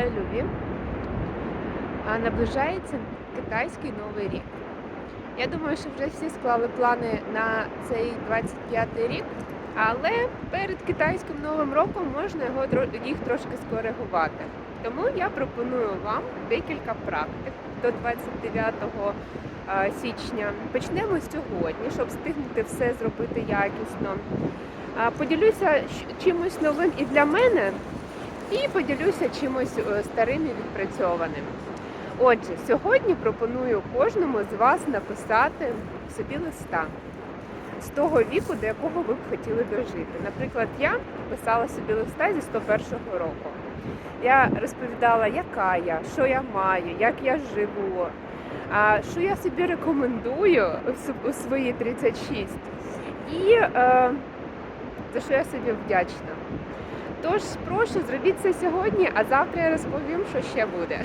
Вітаю, Любі! Наближається китайський новий рік. Я думаю, що вже всі склали плани на цей 25-й рік, але перед китайським новим роком можна його їх трошки скоригувати. Тому я пропоную вам декілька практик до 29 січня. Почнемо сьогодні, щоб встигнути все зробити якісно. Поділюся чимось новим і для мене, і поділюся чимось е, старим і відпрацьованим. Отже, сьогодні пропоную кожному з вас написати собі листа з того віку, до якого ви б хотіли дожити. Наприклад, я писала собі листа зі 101-го року. Я розповідала, яка я, що я маю, як я живу, що я собі рекомендую у свої 36. І е, за що я собі вдячна. Тож прошу, зробіть це сьогодні, а завтра я розповім, що ще буде.